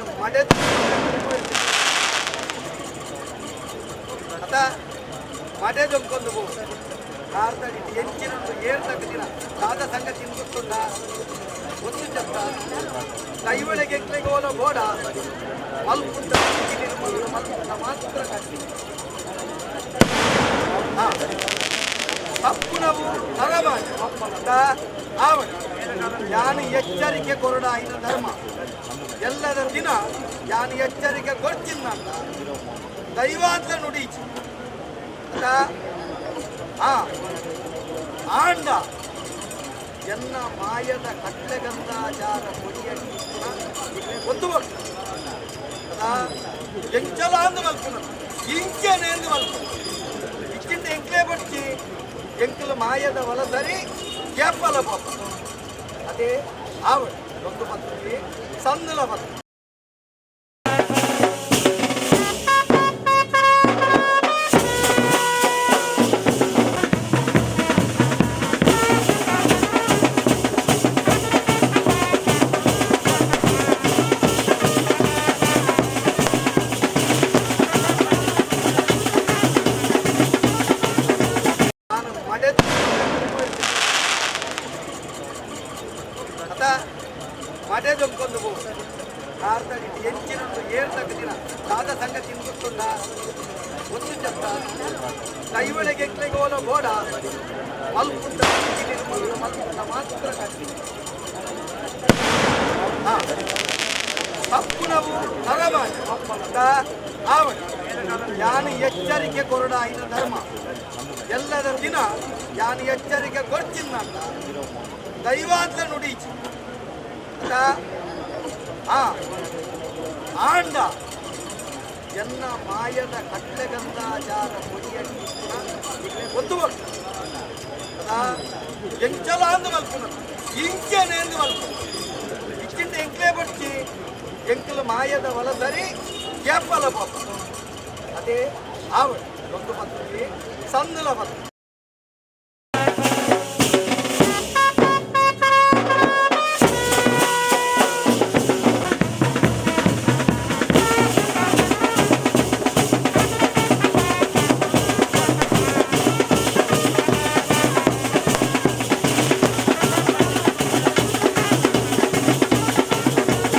ನಾನು ಮಡೆದು ಅದ ಮಡೆದೊಂದು ಹೋಗು ಕಾರ್ತಾಡಿ ಎಂಚಿನೊಂದು ಏಳು ತಗದಿನ ದಾದ ಸಂಗತಿ ಗೊತ್ತುಂಡ ಒಂದು ಚಪ್ಪ ಕೈವಳೆ ಗೋಡ ಮಲ್ಪುಂಡ ನಿರ್ಮಲ ಮಲ್ಪುಂಡ ಮಾತ್ರ ಕಟ್ಟಿ ತಪ್ಪುನವು ನರಮಾಜ ಆವಣ ಯಾನು ಎಚ್ಚರಿಕೆ ಕೊರಡ ಐನ ಧರ್ಮ ಎಲ್ಲದ ದಿನ ಯಾನು ಎಚ್ಚರಿಕೆ ಕೊಡ್ತಿನ್ನಂತ ದೈವಾಂತ ನುಡೀಚಿ ಅದ ಆ ಆಂಡ ಎನ್ನ ಮಾಯದ ಕಟ್ಲೆಗಂಧಾಚಾರ ಕೊಡಿಯಲ್ಲಿ ಒತ್ತು ಅದ ಎಂಚಲ ಅಂದ ಮಲ್ಪುನ ಇಂಚನೆ ಎಂದು ಮಲ್ಪುನ ಮಾಯದ ವಲಸರಿ ಕೇಪಲ ಪಾಪ ಅದೇ ಆವಡ ಒಂದು ಪತ್ರಿಕೆ ಸಂದಲ ಪತ್ರಿಕೆ ಮಡೆದೊಂದು ಹೋಗು. ಕಾರ್ತಾಡಿ ಎಂಚಿನೊಂದು ಏಳು ದಿನ. ದಾದ ಸಂಘ ಗೊತ್ತುಂಡ ಒಂದು ಚಪ್ಪ. ಕೈವಳೆಗೆ ಬೋಡ ಗೋಡ. ಮಲ್ಕುಂಡ ಮಲ್ಪುಂಡ ಮಾತ್ರ ಕಟ್ಟಿ ಹಾ. ತಪ್ಪುನವು ನರಮಾಜ ಅಪ್ಪಂತ ಆವಣ. ಯಾನು ಎಚ್ಚರಿಕೆ ಕೊರಡ ಇದು ಧರ್ಮ. ಎಲ್ಲದ ದಿನ ಯಾನು ಎಚ್ಚರಿಕೆ ಕೊಡ್ತಿನ್ನಂತ ದೈವಾಂತ ನುಡೀಚಿ ಅದ ಆ ಆಂಡ ಎನ್ನ ಮಾಯದ ಕಟ್ಲೆಗಂಧಾಚಾರ ಕೊಡಿಯಲ್ಲಿ ಒತ್ತು ಅದ ಎಂಚಲ ಅಂದ ಮಲ್ಪುನ ಇಂಚನೆ ಎಂದು ಮಲ್ಪುನ ಇಕ್ಕಿಂದ ಎಂಕ್ಲೆ ಬಡ್ಚಿ ಎಂಕಲ ಮಾಯದ ವಲಸರಿ ಕೇಪಲ ಪಾಪ ಅದೇ ಆವಡ ಒಂದು ಪತ್ರಿಕೆ ಸಂದಲ ಪತ್ರಿಕೆ